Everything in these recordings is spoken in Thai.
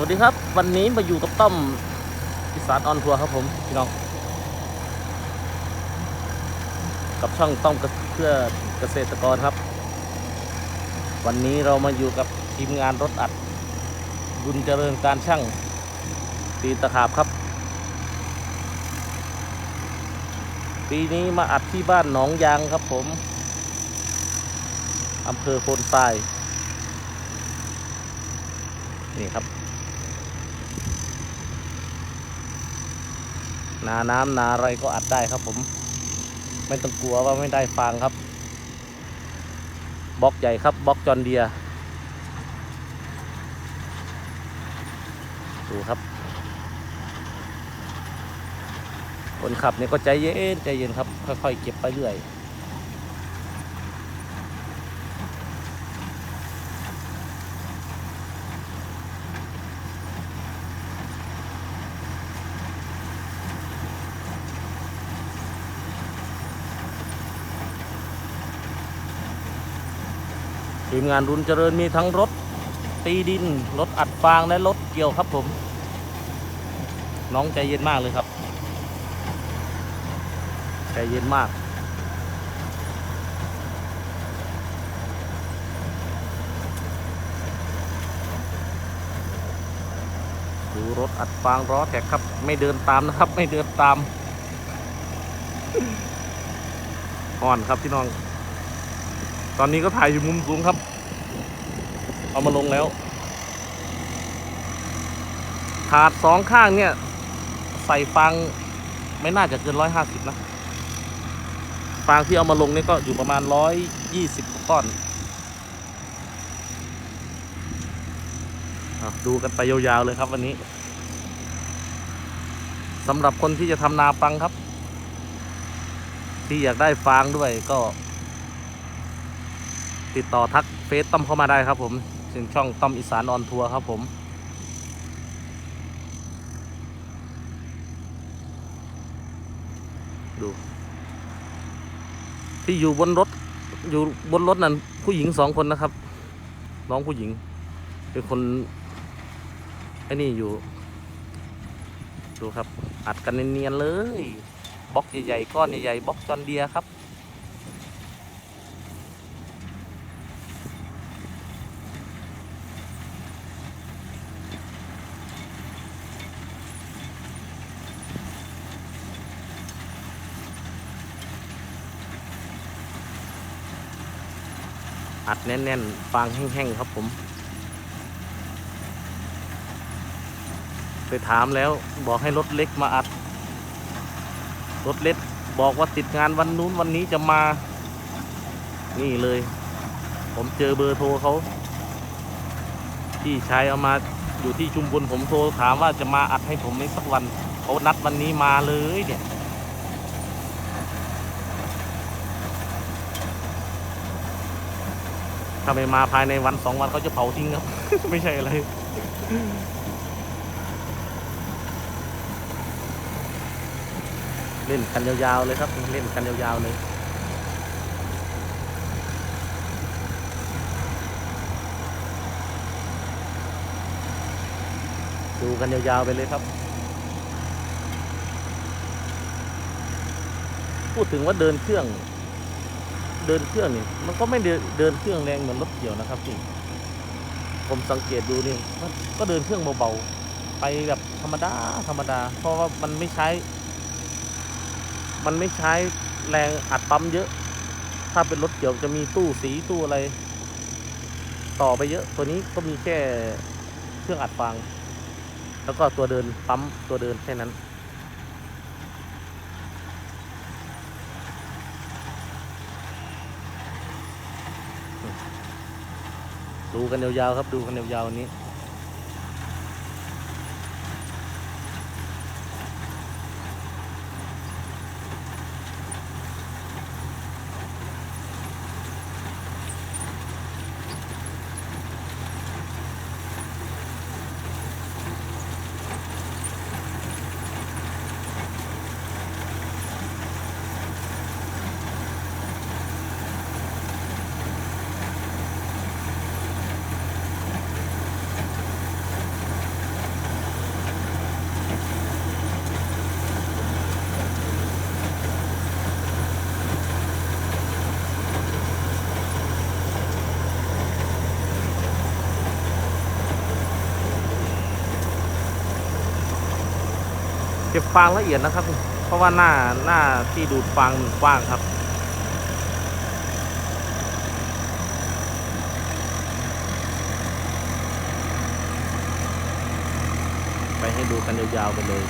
วัสดีครับ วันนี้มาอยู่กับต้อมอีสานออนทัวร์ครับผมพี่น้อง กับช่องต้อมเพื่อเกษตรกรครับ วันนี้เรามาอยู่กับทีมงานรถอัด บุญเจริญการช่างตีตะขาบครับ ปีนี้มาอัดที่บ้านหนองยางครับผมอำเภอโพนทรายนี่ครับ นาน้ำนาอะไรก็อัดได้ครับผม ไม่ต้องกลัวว่าไม่ได้ฟางครับบล็อกใหญ่ครับบล็อกจอนเดียดูครับ คนขับเนี่ยก็ใจเย็นใจเย็นครับ ค่อยๆเก็บไปเรื่อย ทีมงานรุนเจริญมีทั้งรถตีดิน รถอัดฟางและรถเกี่ยวครับผม น้องใจเย็นมากเลยครับ ใจเย็นมาก ดูรถอัดฟางล้อแท็กครับ ไม่เดินตามนะครับ ไม่เดินตามอ่อนครับพี่น้อง ตอนนี้ก็ถ่ายอยู่มุมสูงครับ เอามาลงแล้ว ถาดสองข้างเนี่ย ใส่ฟางไม่น่าจะเกินร้อยห้าสิบนะ ฟางที่เอามาลงนี่ก็อยู่ประมาณร้อยยี่สิบก้อนดูกันไปยาวๆเลยครับวันนี้สำหรับคนที่จะทำนาปังครับ ที่อยากได้ฟางด้วยก็ ติดต่อทักเฟซต้อมเข้ามาได้ครับผมถึงช่องต้อมอีสานออนทัวร์ครับผม ดู ที่อยู่บนรถ อยู่บนรถนั่นผู้หญิงสองคนนะครับ น้องผู้หญิง เป็นคนไอ้นี่อยู่ ดูครับ อัดกันเนียนๆเลยบล็อกใหญ่ๆก้อนใหญ่ๆบล็อกจอนเดียครับ อัดแน่นๆ ฟางแห้งๆ ครับผม ไปถามแล้วบอกให้รถเล็กมาอัด รถเล็กบอกว่าติดงานวันนู้นวันนี้จะมา นี่เลย ผมเจอเบอร์โทรเขาพี่ชายเอามาอยู่ที่ชุมพลผมโทรถามว่าจะมาอัดให้ผมในสักวันเขานัดวันนี้มาเลยเนี่ย ถ้าไม่มาภายในวันสองวันเขาจะเผาทิ้งครับ ไม่ใช่อะไรเล่นกันยาวๆเลยครับเล่นกันยาวๆเลยดูกันยาวๆไปเลยครับ พูดถึงว่าเดินเครื่อง เดินเครื่องนี่มันก็ไม่เดินเครื่องแรงเหมือนรถเกี่ยวนะครับนี่ผมสังเกตดูนี่มันก็เดินเครื่องเบาๆไปแบบธรรมดาธรรมดา เพราะว่ามันไม่ใช้ มันไม่ใช้แรงอัดปั๊มเยอะ ถ้าเป็นรถเกี่ยวจะมีตู้สีตู้อะไร ต่อไปเยอะ ตัวนี้ก็มีแค่เครื่องอัดฟางแล้วก็ตัวเดินปั๊มตัวเดินแค่นั้น ดูกันยาวๆครับ ดูกันยาวๆวัน ก็บฟางละเอียดนะครับ เพราะว่าหน้าหน้าที่ดูดฟางกว้างครับ ไปให้ดูกันยาวๆไปเลย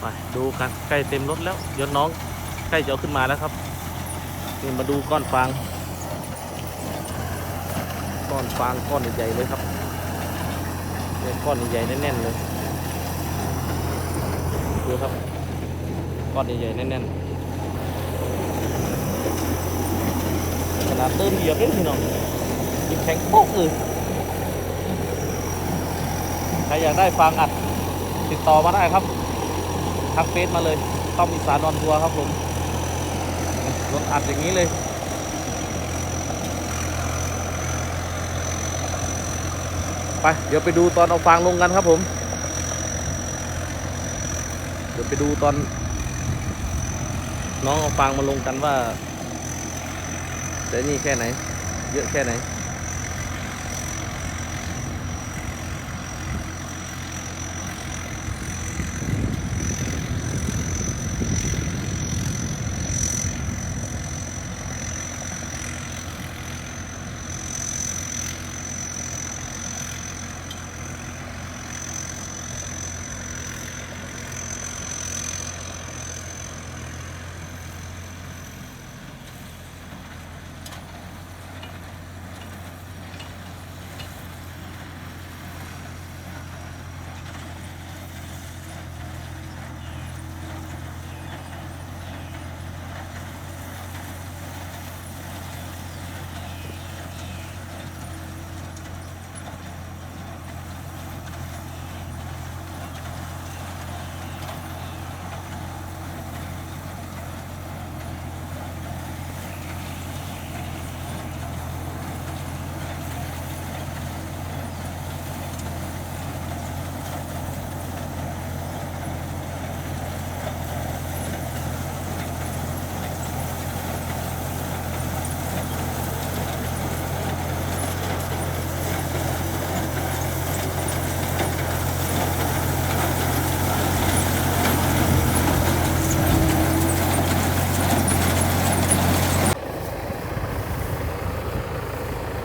ไปดูกันใกล้เต็มรถแล้วยวน้องใกล้จะเอาขึ้นมาแล้วครับนี่มาดูก้อนฟางก้อนฟางก้อนใหญ่ๆเลยครับเนี่ยก้อนใหญ่ๆแน่นๆเลยดูครับก้อนใหญ่ๆแน่นๆขนาดเติมเหยียบเองพี่น้องยิงแข็งโป๊กเลยใครอยากได้ฟางอัดติดต่อมาได้ครับ ทักเฟซมาเลย ต้อมอีสานนอนทัวร์ครับผมรถอัดอย่างนี้เลยไปเดี๋ยวไปดูตอนเอาฟางลงกันครับผม เดี๋ยวไปดูตอน น้องเอาฟางมาลงกันว่าจะนี่แค่ไหน เยอะแค่ไหน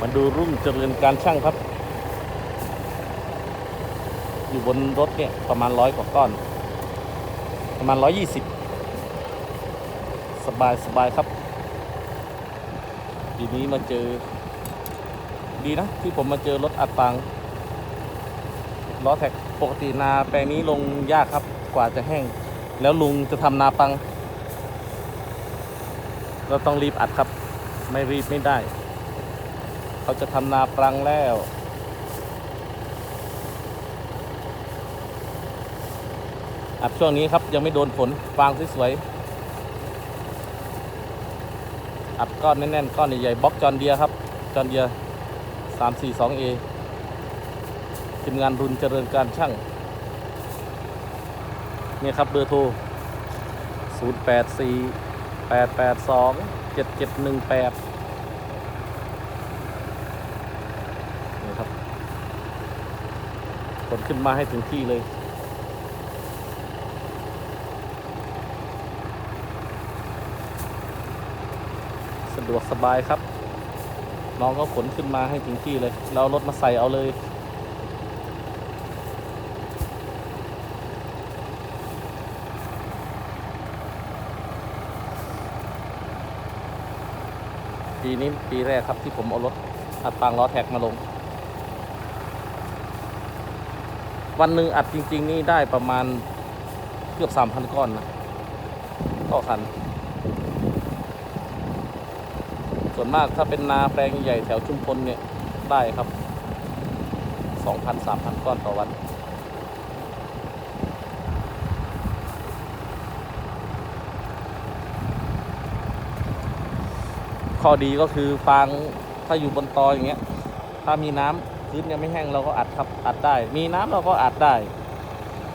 มาดูรุ่งเจริญการช่างครับ อยู่บนรถเนี่ยประมาณร้อยกว่าก้อน ประมาณร้อยยี่สิบสบายสบายครับทีนี้มาเจอ ดีนะ ที่ผมมาเจอรถอัดฟางล้อแท็กปกตินาแปลงนี้ลงยากครับกว่าจะแห้ง แล้วลุงจะทำนาปัง เราต้องรีบอัดครับ ไม่รีบไม่ได้ เขาจะทำนาปรังแล้ว อับช่วงนี้ครับยังไม่โดนฝนฟางสวยอัดก้อนแน่นๆ ก้อนใหญ่ๆบล็อกจอนเดียครับ จอนเดีย 342A ทีมงานรุนเจริญการช่างนี่ครับเบอร์โทร 084 882 7718 ขนขึ้นมาให้ถึงที่เลยสะดวกสบายครับ น้องก็ขนขึ้นมาให้ถึงที่เลยเรารถมาใส่เอาเลย ปีนี้ปีแรกครับที่ผมเอารถอัดปางล้อแท็กมาลง วันหนึ่งอัดจริง ๆ นี่ได้ประมาณเกือบสามพันก้อนนะต่อคัน ส่วนมากถ้าเป็นนาแปลงใหญ่แถวชุมพลเนี่ยได้ครับสองพันสามพันก้อนต่อวันข้อดีก็คือฟางถ้าอยู่บนตออย่างเงี้ย ถ้ามีน้ำ พื้นยังไม่แห้งเราก็อัดครับอัดได้ มีน้ำเราก็อัดได้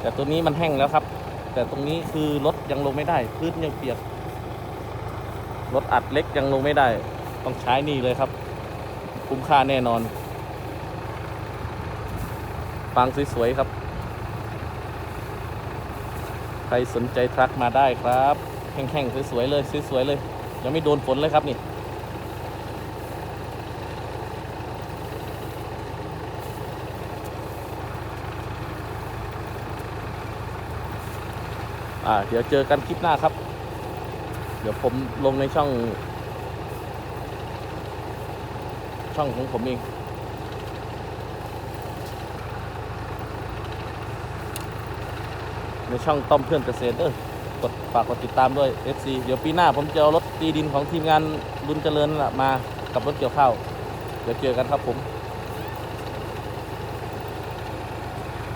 แต่ตัวนี้มันแห้งแล้วครับ แต่ตรงนี้คือรถยังลงไม่ได้ พื้นยังเปียกรถอัดเล็กยังลงไม่ได้ ต้องใช้นี่เลยครับ คุ้มค่าแน่นอนฟางสวยๆครับ ใครสนใจทรัคมาได้ครับ แห้งๆสวยๆเลยสวยๆเลย ยังไม่โดนฝนเลยครับนี่ อ่าเดี๋ยวเจอกันคลิปหน้าครับ เดี๋ยวผมลงในช่อง ช่องของผมเองในช่องต้อมเพื่อนเกษตรเด้อกดฝากกดติดตามด้วย FC เดี๋ยวปีหน้าผมจะเอารถตีดินของทีมงานบุญเจริญละมากับรถเกี่ยวข้าว เดี๋ยวเจอกันครับผม